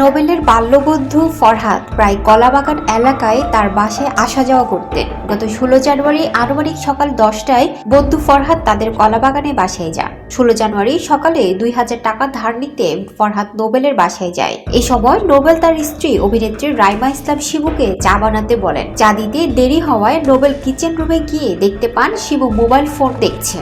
নোবেলের বাল্যবন্ধু ফরহাদ প্রায় কলাবাগান এলাকায় তার বাসায় আসা যাওয়া করতেন। গত ষোলো জানুয়ারি আনুমানিক সকাল দশটায় বন্ধু ফরহাদ তাদের কলাবাগানে বাসায় যান। ষোলো জানুয়ারি সকালে দুই হাজার টাকা ধার নিতে ফরহাদ নোবেলের বাসায় যায়। এই সময় নোবেল তার স্ত্রী অভিনেত্রী রাইমা ইসলাম শিবুকে চা বানাতে বলেন। চা দিতে দেরি হওয়ায় নোবেল কিচেন রুমে গিয়ে দেখতে পান শিবু মোবাইল ফোন দেখছে।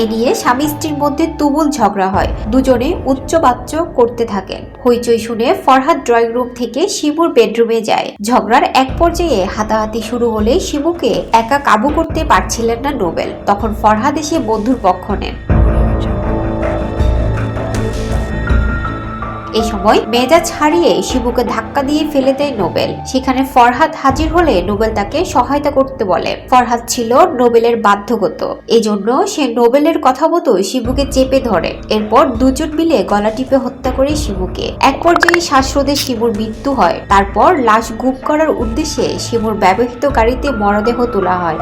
এ নিয়ে স্বামী স্ত্রীর মধ্যে তুমুল ঝগড়া হয়। দুজনে উচ্চবাচ্য করতে থাকেন। হইচই শুনে ফরহাদ ড্রয়িং রুম থেকে শিবুর বেডরুমে যায়। ঝগড়ার এক পর্যায়ে হাতাহাতি শুরু হলে শিবুকে একা কাবু করতে পারছিলেন না নোবেল। তখন ফরহাদ এসে বন্ধুর পক্ষ নেন। এই সময় মেজাজ হারিয়ে শিবুকে ধাক্কা দিয়ে ফেলে দেয় নোবেল। সেখানে ফরহাদ হাজির হলে নোবেল তাকে সহায়তা করতে বলে। ফরহাদ ছিল নোবেলের বাধ্যগত। এজন্য সে নোবেলের কথা মতো শিবুকে চেপে ধরে। এরপর দুজন মিলে গলা টিপে হত্যা করে শিবুকে। এক পর্যায়ে শ্বাসরোধে শিবুর মৃত্যু হয়। তারপর লাশ গুম করার উদ্দেশ্যে শিবুর ব্যবহৃত গাড়িতে মরদেহ তোলা হয়।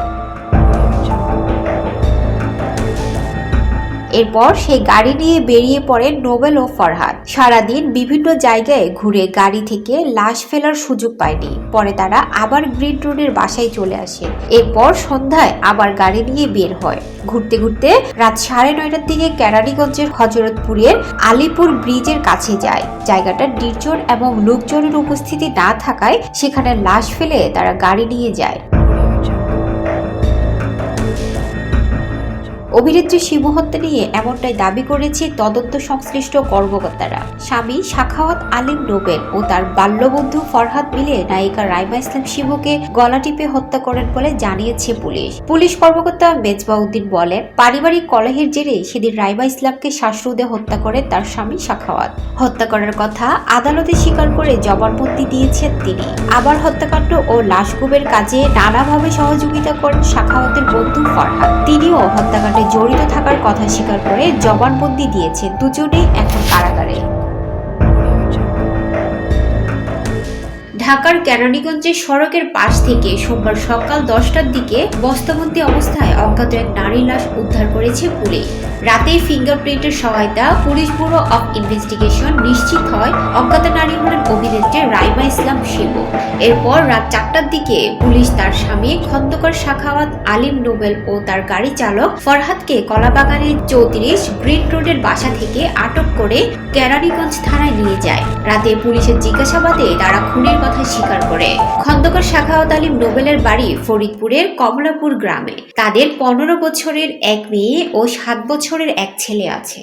এরপর সেই গাড়ি নিয়ে বেরিয়ে পড়েন নোবেল ও ফরহাদ। সারাদিন বিভিন্ন জায়গায় ঘুরে গাড়ি থেকে লাশ ফেলার সুযোগ পায়নি। পরে তারা আবার গ্রিন রোডের বাসায় চলে আসে। এরপর সন্ধ্যায় আবার গাড়ি নিয়ে বের হয়। ঘুরতে ঘুরতে রাত সাড়ে নয়টার দিকে কেরানীগঞ্জের হজরতপুরের আলিপুর ব্রিজের কাছে যায়। জায়গাটা নির্জন এবং লোকজনের উপস্থিতি না থাকায় সেখানে লাশ ফেলে তারা গাড়ি নিয়ে যায়। অভিনেত্রী শিবু হত্যা নিয়ে এমনটাই দাবি করেছে তদন্ত সংশ্লিষ্ট কর্মকর্তারা। স্বামী শাখাওয়াত আলিম নোবেল ও তার বাল্যবন্ধু ফরহাদ মিলে নায়িকা রাইমা ইসলাম শিবুকে গলা টিপে হত্যা করেন বলে জানিয়েছে পুলিশ। পুলিশ কর্মকর্তা মেজবা উদ্দিন বলেন, পারিবারিক কলহের জেরে সেদিন রাইমা ইসলামকে শ্বাসরোধে হত্যা করে তার স্বামী শাখাওয়াত। হত্যা করার কথা আদালতে স্বীকার করে জবানবন্দি দিয়েছেন তিনি। আবার হত্যাকাণ্ড ও লাশ গুমের কাজে নানাভাবে সহযোগিতা করেন শাখাওয়াতের বন্ধু ফরহাদ। তিনিও হত্যাকাণ্ডে জড়িত থাকার কথা স্বীকার করে জবানবন্দি দিয়েছে দুজনেই এখন কারাগারে। ঢাকার কেরানীগঞ্জের সড়কের পাশ থেকে সোমবার সকাল দশটার দিকে বস্তাবন্দি অবস্থায় অজ্ঞাত এক নারী লাশ উদ্ধার করেছে পুলিশ। রাতে ফিঙ্গারপ্রিন্টের সহায়তা পুলিশ ব্যুরো অব ইনভেস্টিগেশন নিশ্চিত হয় অজ্ঞাত নারী হলেন অভিনেত্রী রাইমা ইসলাম শিবু। এরপর রাত চারটার দিকে পুলিশ তার স্বামী খন্দকার শাখাওয়াত আলিম নোবেল ও তার গাড়ি চালক ফরহাদকে কলাবাগানের চৌত্রিশ গ্রিন রোডের বাসা থেকে আটক করে কেরানীগঞ্জ থানায় নিয়ে যায়। রাতে পুলিশের জিজ্ঞাসাবাদে তারা খুনের কথা স্বীকার করে। খন্দকার শাখাওয়াত আলিম নোবেলের বাড়ি ফরিদপুরের কমলাপুর গ্রামে। তাদের পনেরো বছরের এক মেয়ে ও সাত বছরের এক ছেলে আছে।